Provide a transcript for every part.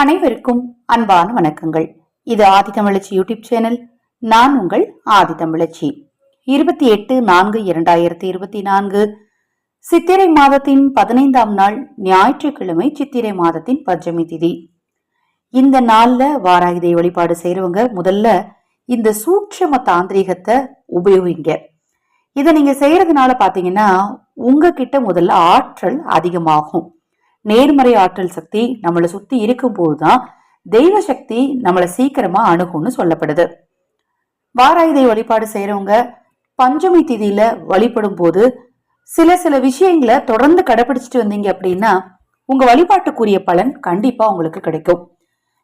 அனைவருக்கும் அன்பான வணக்கங்கள். இது ஆதித்தமிழச்சி யூடியூப் சேனல். நான் உங்கள் ஆதித்தமிழச்சி இருபத்தி எட்டு நான்கு இரண்டாயிரத்தி இருபத்தி நான்கு. சித்திரை மாதத்தின் பதினைந்தாம் நாள் ஞாயிற்றுக்கிழமை சித்திரை மாதத்தின் பஞ்சமி திதி. இந்த நாள்ல வாராயுதை வழிபாடு செய்யறவங்க முதல்ல இந்த சூட்சம தாந்திரிகத்தை உபயோகிங்க. இதை நீங்க செய்யறதுனால பாத்தீங்கன்னா உங்ககிட்ட முதல்ல ஆற்றல் அதிகமாகும். நேர்மறை ஆற்றல் சக்தி நம்மளை சுத்தி இருக்கும்போது தான் தெய்வ சக்தி நம்மளை சீக்கிரமா அணுகும்னு சொல்லப்படுது. வாராயுதை வழிபாடு செய்யறவங்க பஞ்சமி திதியில வழிபடும் போது சில சில விஷயங்களை தொடர்ந்து கடைபிடிச்சிட்டு வந்தீங்க அப்படின்னா உங்க வழிபாட்டுக்குரிய பலன் கண்டிப்பா உங்களுக்கு கிடைக்கும்.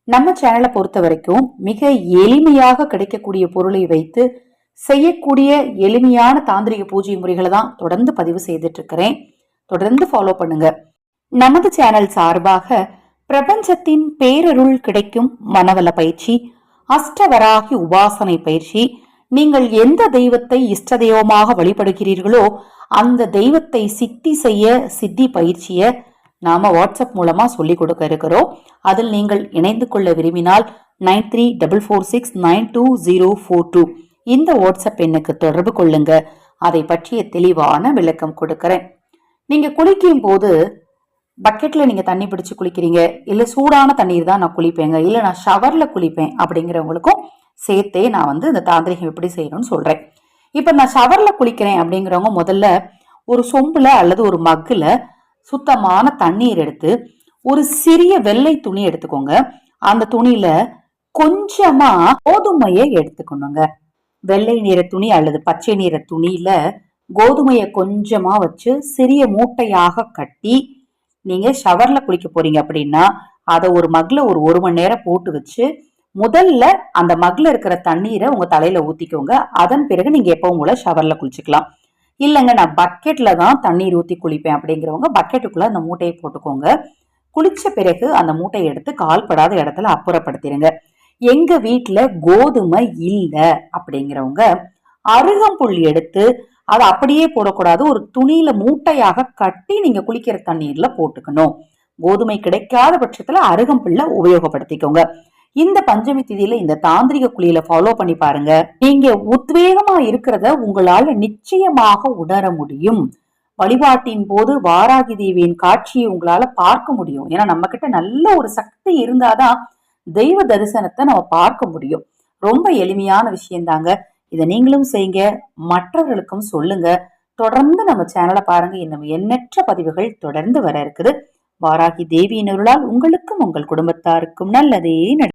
நம்ம சேனலை பொறுத்த வரைக்கும் மிக எளிமையாக கிடைக்கக்கூடிய பொருளை வைத்து செய்யக்கூடிய எளிமையான தாந்திரிக பூஜை முறைகளை தான் தொடர்ந்து பதிவு செய்துட்டு இருக்கிறேன். தொடர்ந்து ஃபாலோ பண்ணுங்க. நமது சேனல் சார்பாக பிரபஞ்சத்தின் பேரருள் கிடைக்கும் மனவள பயிற்சி அஷ்டவராகி உபாசனை பயிற்சி நீங்கள் எந்த தெய்வத்தை இஷ்ட தெய்வமாக வழிபடுகிறீர்களோ அந்த தெய்வத்தை சித்தி செய்ய சித்தி பயிற்சியை நாம வாட்ஸ்அப் மூலமா சொல்லி கொடுக்க இருக்கிறோம். அதில் நீங்கள் இணைந்து கொள்ள விரும்பினால் nine three double four six nine two zero four two இந்த வாட்ஸ்அப் எண்ணுக்கு தொடர்பு கொள்ளுங்க. அதை பற்றிய தெளிவான விளக்கம் கொடுக்கிறேன். நீங்க குளிக்கும் போது பக்கெட்ல நீங்க தண்ணி பிடிச்சு குளிக்கிறீங்க இல்ல சூடான தண்ணீர் தான் நான் குளிப்பேங்க இல்ல நான் ஷவர்ல குளிப்பேன் அப்படிங்கிறவங்களுக்கும் சேர்த்தே நான் வந்து இந்த தாந்திரிகம் எப்படி செய்யணும்னு சொல்றேன். இப்ப நான் ஷவர்ல குளிக்கிறேன் அப்படிங்கிறவங்க முதல்ல ஒரு சொம்புல அல்லது ஒரு மக்குல சுத்தமான தண்ணீர் எடுத்து ஒரு சிறிய வெள்ளை துணி எடுத்துக்கோங்க. அந்த துணியில கொஞ்சமா கோதுமையை எடுத்துக்கணுங்க. வெள்ளை நிற துணி அல்லது பச்சை நிற துணியில கோதுமையை கொஞ்சமா வச்சு சிறிய மூட்டையாக கட்டி நீங்க ஷவர்ல குளிக்க போறீங்க அப்படின்னா அதை ஒரு மக்ல ஒரு ஒரு மணி நேரம் போட்டு வச்சு முதல்ல அந்த மக்ல இருக்கிற தண்ணீரை உங்க தலையில ஊத்திக்கோங்க. அதன் பிறகு நீங்க எப்பவும் போல ஷவர்ல குளிச்சுக்கலாம். இல்லைங்க நான் பக்கெட்ல தான் தண்ணீர் ஊத்தி குளிப்பேன் அப்படிங்கிறவங்க பக்கெட்டுக்குள்ள அந்த மூட்டையை போட்டுக்கோங்க. குளிச்ச பிறகு அந்த மூட்டையை எடுத்து கால்படாத இடத்துல அப்புறப்படுத்திடுங்க எங்க வீட்டுல கோதுமை இல்லை அப்படிங்கிறவங்க அருகம்புல் எடுத்து அதை அப்படியே போடக்கூடாது. ஒரு துணியில மூட்டையாக கட்டி நீங்க குளிக்கிற தண்ணீர்ல போட்டுக்கணும். கோதுமை கிடைக்காத பட்சத்துல அருகம்புல்ல உபயோகப்படுத்திக்கோங்க. இந்த பஞ்சமி திதியில இந்த தாந்திரிக குழியில ஃபாலோ பண்ணி பாருங்க. நீங்க உத்வேகமா இருக்கிறத உங்களால நிச்சயமாக உணர முடியும். வழிபாட்டின் போது வாராகி தேவியின் காட்சியை உங்களால பார்க்க முடியும். ஏன்னா நம்ம கிட்ட நல்ல ஒரு சக்தி இருந்தாதான் தெய்வ தரிசனத்தை நம்ம பார்க்க முடியும். ரொம்ப எளிமையான விஷயம்தாங்க இதை நீங்களும் செய்யுங்க. மற்றவர்களுக்கும் சொல்லுங்க. தொடர்ந்து நம்ம சேனலை பாருங்க. இன்னும் எண்ணற்ற பதிவுகள் தொடர்ந்து வர இருக்குது. வாராகி தேவியின் அருளால் உங்களுக்கும் உங்கள் குடும்பத்தாருக்கும் நல்லதே நட